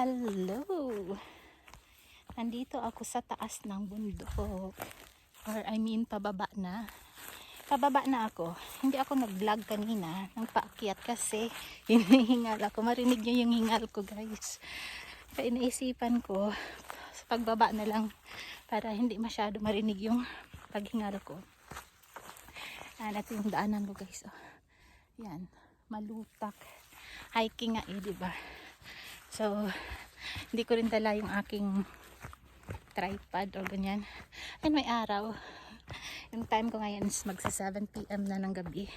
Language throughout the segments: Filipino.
Hello! Nandito ako sa taas ng bundok. Or I mean, pababa na. Pababa na ako. Hindi ako nag-vlog kanina ng paakyat kasi hinihingal ako. Marinig nyo yung hingal ko guys. Kaya naisipan ko sa pagbaba na lang para hindi masyado marinig yung paghingal ko. Yan, ito yung daanan ko guys. Oh. Yan, malutak. Hiking nga eh, di ba? So, hindi ko rin dala yung aking tripod o ganyan. Ayun, may araw. Yung time ko ngayon is magsa 7pm na ng gabi.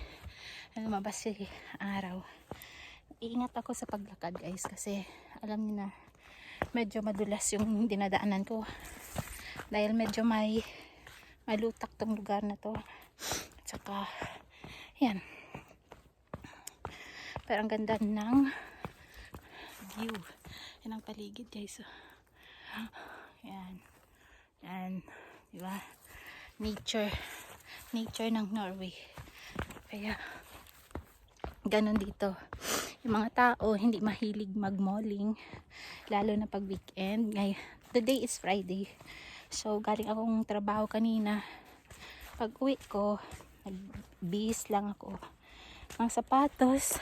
Lumabas si araw. Iingat ako sa paglakad guys kasi alam niyo na medyo madulas yung dinadaanan ko. Dahil medyo may malutak tong lugar na to. Tsaka, yan. Pero ang ganda ng view. Yan ang paligid guys. Oh. Yan. Yan. Diba? Nature. Nature ng Norway. Kaya, ganun dito. Yung mga tao, hindi mahilig mag-malling. Lalo na pag weekend. Ngayon, today is Friday. So, galing akong trabaho kanina. Pag uwi ko, nag-bis lang ako. Ang sapatos,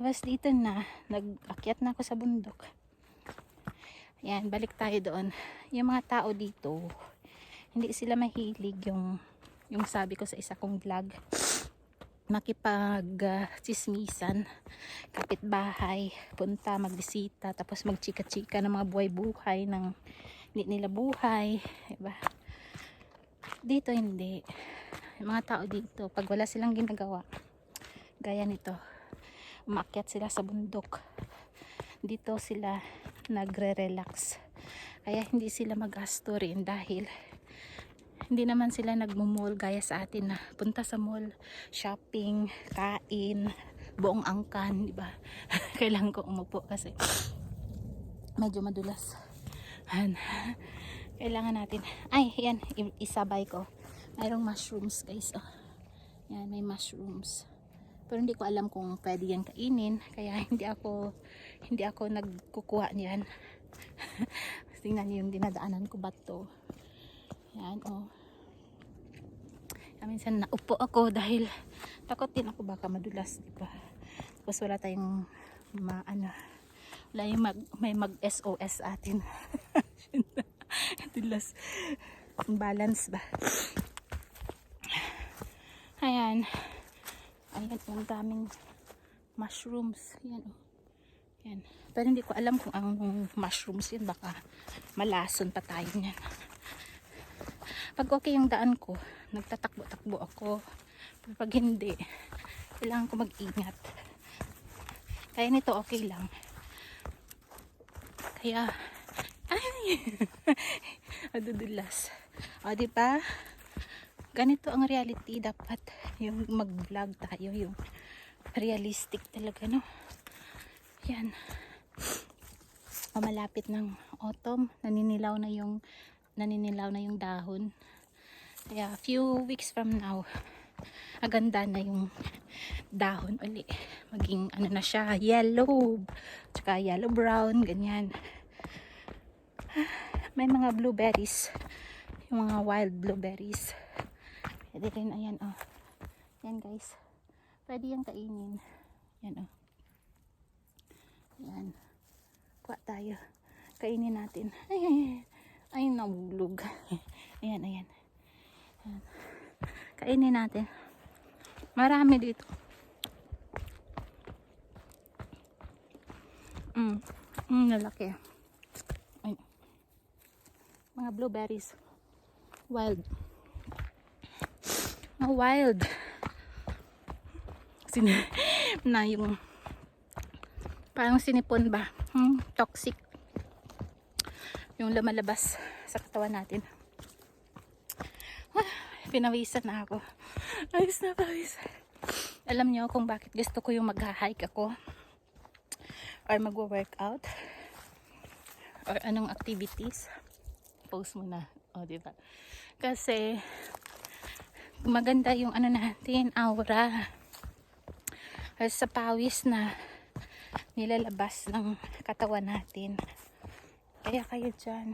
tapos dito na, nag-akyat na ako sa bundok. Yan, balik tayo doon. Yung mga tao dito, hindi sila mahilig yung, yung sabi ko sa isa kong vlog, makipag uh, chismisan, kapitbahay, punta, magbisita, tapos magchika-chika ng mga buhay-buhay, ng hindi nila buhay, diba? Dito hindi. Yung mga tao dito, pag wala silang ginagawa, gaya nito, umakyat sila sa bundok. Dito sila nagre-relax. Kaya hindi sila magasto rin dahil hindi naman sila nagmumall gaya sa atin na punta sa mall, shopping, kain, buong angkan, di ba? Kailangan ko umupo kasi medyo madulas. Han. Kailangan natin. Ay, yan, isabay ko. Mayroong mushrooms, guys. Oh. Yan, may mushrooms pero hindi ko alam kung pwede yan kainin kaya hindi ako hindi ako nagkukuha niyan. Tingnan niyo yung dinadaanan ko ba to? Yan oh. Kaya minsan naupo ako dahil takot din ako baka madulas di ba? Tapos wala tayong ma, ano, wala yung mag, may mag SOS atin. Dulas balance ba? Ayan Ayan, ang daming mushrooms. Yan, oh. Yan. Pero hindi ko alam kung ang mushrooms yan. Baka malason pa tayo niyan. Pag okay yung daan ko, nagtatakbo-takbo ako. Pero pag hindi, kailangan ko mag-ingat. Kaya nito okay lang. Kaya, ay, adudulas. O, di ba? ganito ang reality dapat yung mag-vlog tayo yung realistic talaga no? Yan. O malapit ng autumn naninilaw na yung naninilaw na yung dahon. Kaya few weeks from now aganda na yung dahon uli. Maging ano na siya yellow tsaka yellow brown ganyan. May mga blueberries. Yung mga wild blueberries. Pwede rin, ayan, oh. Yan, guys. Pwede yan kainin. Yan, oh. Yan. Kuha tayo. Kainin natin. Ay, ay, ay. Nahulog. ayan, ayan. Ayan. Kainin natin. Marami dito. Mm. Mm, nalaki. Ay. Mga blueberries. Wild mga wild Sin na yung parang sinipon ba? Hmm, toxic. Yung lumalabas sa katawan natin. Ah, pinawisan na ako. Ayos na pawis. Alam nyo kung bakit gusto ko yung mag-hike ako? Or mag-workout? Or anong activities? Post mo na. Oh, diba kasi maganda yung ano natin, aura. Sa pawis na nilalabas ng katawan natin. Kaya kayo dyan,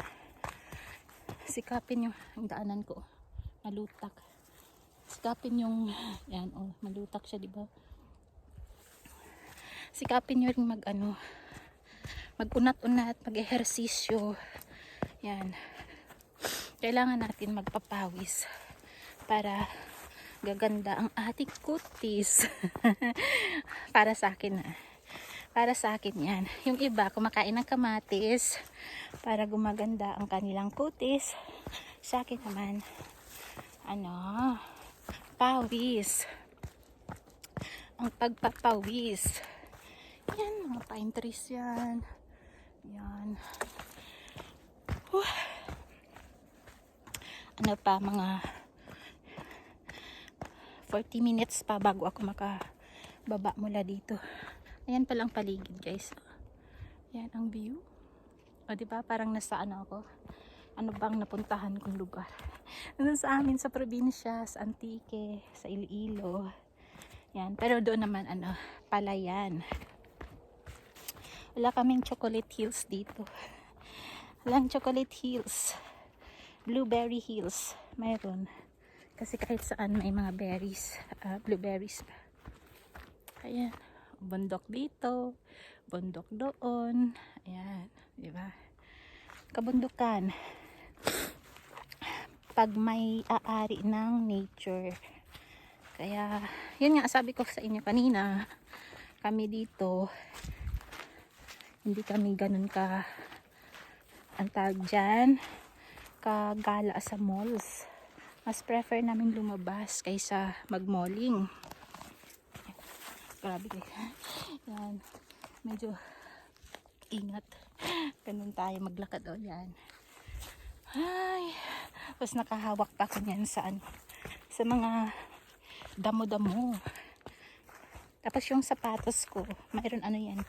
sikapin yung, yung daanan ko. Malutak. Sikapin yung, yan, oh, malutak siya, di ba? Sikapin nyo rin mag, ano, mag-unat-unat, mag-ehersisyo. Yan. Kailangan natin magpapawis para gaganda ang ating kutis. para sa akin na. Para sa akin yan. Yung iba, kumakain ng kamatis para gumaganda ang kanilang kutis. Sa akin naman, ano, pawis. Ang pagpapawis. Yan, mga pine trees yan. Yan. Huh. Ano pa, mga 40 minutes pa bago ako makababa mula dito. Ayan palang paligid guys. Yan ang view. O diba parang nasa ano ako. Ano bang napuntahan kong lugar. Nandun sa amin sa probinsya, sa Antique, sa Iloilo. Yan. Pero doon naman ano, palayan. Wala kaming chocolate hills dito. Walang chocolate hills. Blueberry hills. Mayroon. Kasi kahit saan may mga berries. ah, blueberries pa. Ayan. Bundok dito. Bundok doon. Ayan. Di ba? Kabundukan. Pag may aari ng nature. Kaya, yun nga sabi ko sa inyo kanina. Kami dito, hindi kami ganun ka ang tawag dyan kagala sa malls mas prefer namin lumabas kaysa magmalling. Grabe yan. Medyo ingat. Ganun tayo maglakad o yan. Ay tapos nakahawak pa ako niyan sa ano sa mga damo-damo. Tapos yung sapatos ko mayroon ano yan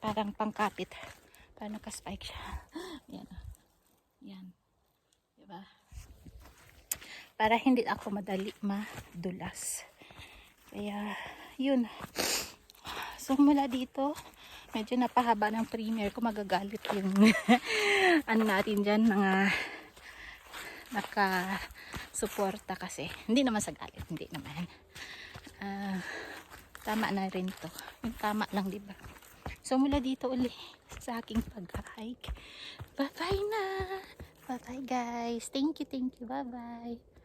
parang pangkapit. Parang nakaspike siya. Yan. Yan. Diba para hindi ako madali madulas kaya yun so mula dito medyo napahaba ng premiere ko magagalit yung ano natin dyan mga naka suporta kasi hindi naman sa galit hindi naman Ah, tama na rin to yung tama lang di ba So mula dito uli sa aking pag-hike. Bye-bye na! Bye-bye guys! Thank you, thank you. Bye-bye!